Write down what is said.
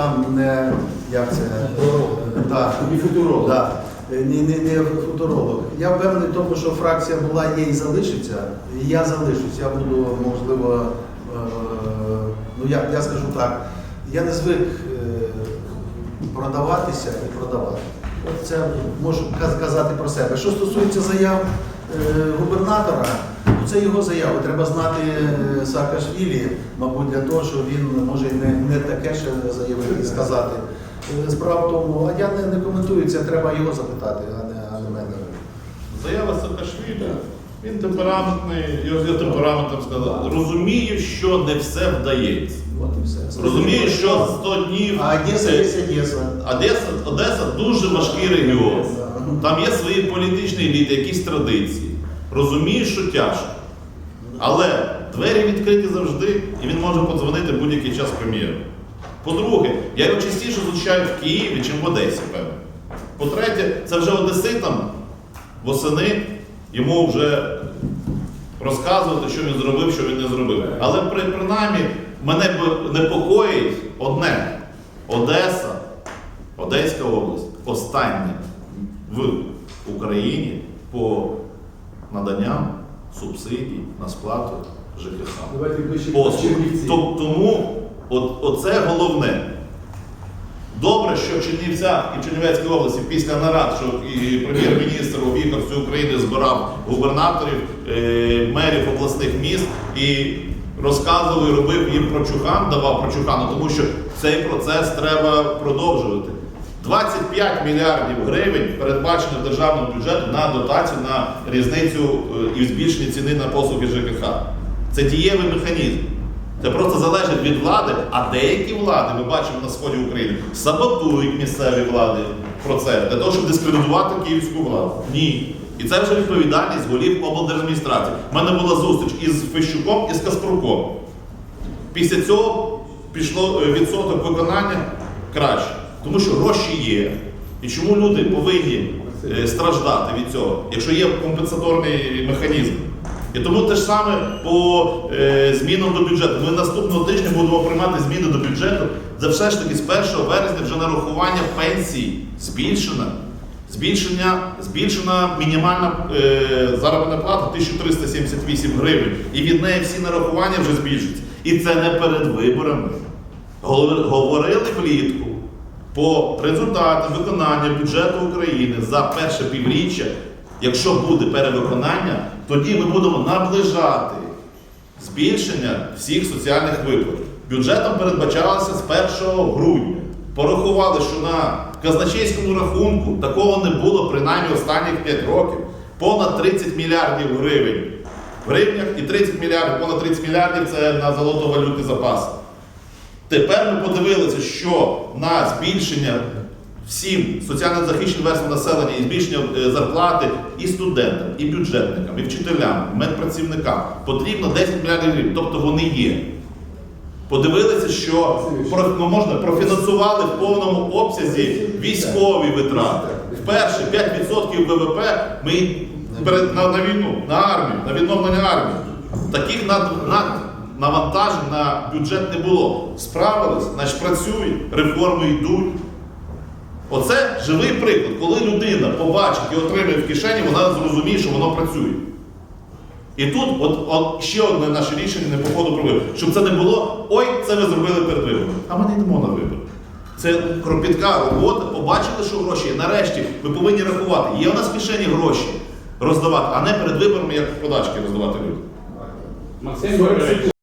там не як це да, І футуролог. да, не, не, не футуролог. Я впевнений в тому, що фракція була, є і залишиться. І я залишусь. Я буду, можливо, е, ну я, я скажу так, я не звик е, продаватися і продавати. Це можу каз- казати про себе. Що стосується заяв е, губернатора, то це його заяви. Треба знати е, Саакашвілі, мабуть, для того, що він може і не, не таке ще заявити і сказати. Е, Справа в тому, а я не, не коментую це, треба його запитати, а не, а не мене. Заява Саакашвілі, він темпераментний, його я темпераментом сказав. Розумію, що не все вдається. От і все. Розумію, що 100 днів. А Одеса є Одеса. Одеса, Одеса дуже важкий регіон. Там є свої політичні еліти, якісь традиції. Розумію, що тяжко. Але двері відкриті завжди, і він може подзвонити будь-який час прем'єру. По-друге, я його частіше зустрічаю в Києві, чим в Одесі, певно. По-третє, це вже одеситам восени йому вже розказувати, що він зробив, що він не зробив. Але при, принаймні мене непокоїть одне: Одеса, Одеська область, остання в Україні по наданням субсидій на сплату ЖКХ. Послуг. Тому от, оце головне. Добре, що в Чернівцях і Чернівецькій області після нарад, що і прем'єр-міністр об'їхав всю Україну, збирав губернаторів, е, мерів обласних міст і розказував і робив їм прочухан, давав прочухану, тому що цей процес треба продовжувати. 25 мільярдів гривень передбачено в державному бюджеті на дотацію на різницю е, і збільшення ціни на послуги ЖКХ. Це дієвий механізм. Це просто залежить від влади, а деякі влади, ми бачимо на сході України, саботують місцеві влади процес для того, щоб дискредитувати київську владу. Ні. І це вже відповідальність голів облдержадміністрації. У мене була зустріч із Фещуком і з Каспруком. Після цього пішло е, відсоток виконання краще, тому що гроші є. І чому люди повинні е, страждати від цього, якщо є компенсаторний механізм? І тому те ж саме по е, змінам до бюджету. Ми наступного тижня будемо приймати зміни до бюджету, де все ж таки з 1 вересня вже нарахування пенсій збільшено. Збільшення, збільшена мінімальна е, заробітна плата 1378 гривень. І від неї всі нарахування вже збільшуються. І це не перед виборами. Говорили влітку по результатам виконання бюджету України за перше півріччя, якщо буде перевиконання, тоді ми будемо наближати збільшення всіх соціальних виплат. Бюджетом передбачалося з 1 грудня. Порахували, що на казначейському рахунку такого не було принаймні останніх 5 років. Понад 30 мільярдів гривень в гривнях і 30 мільярдів, понад 30 мільярдів це на золотовалютні запаси. Тепер ми подивилися, що на збільшення всім соціально захищеним верствам населення і збільшення е, зарплати і студентам, і бюджетникам, і вчителям, і медпрацівникам потрібно 10 мільярдів гривень, тобто вони є. Подивилися, що ну, можна профінансували в повному обсязі військові витрати. Вперше 5% ВВП ми на, на війну, на армію, на відновлення армії. Таких над, над, навантажень на бюджет не було. Справились, значить працюють, реформи йдуть. Оце живий приклад, коли людина побачить і отримає в кишені, вона зрозуміє, що воно працює. І тут от, от ще одне наше рішення не по ходу про вибори. Щоб це не було, ой, це ви зробили перед виборами. А ми не йдемо на вибори. Це кропітка робота, побачили, що гроші є. Нарешті ви повинні рахувати. Є у нас в кишені гроші роздавати, а не перед виборами, як подачки роздавати людям. Максим.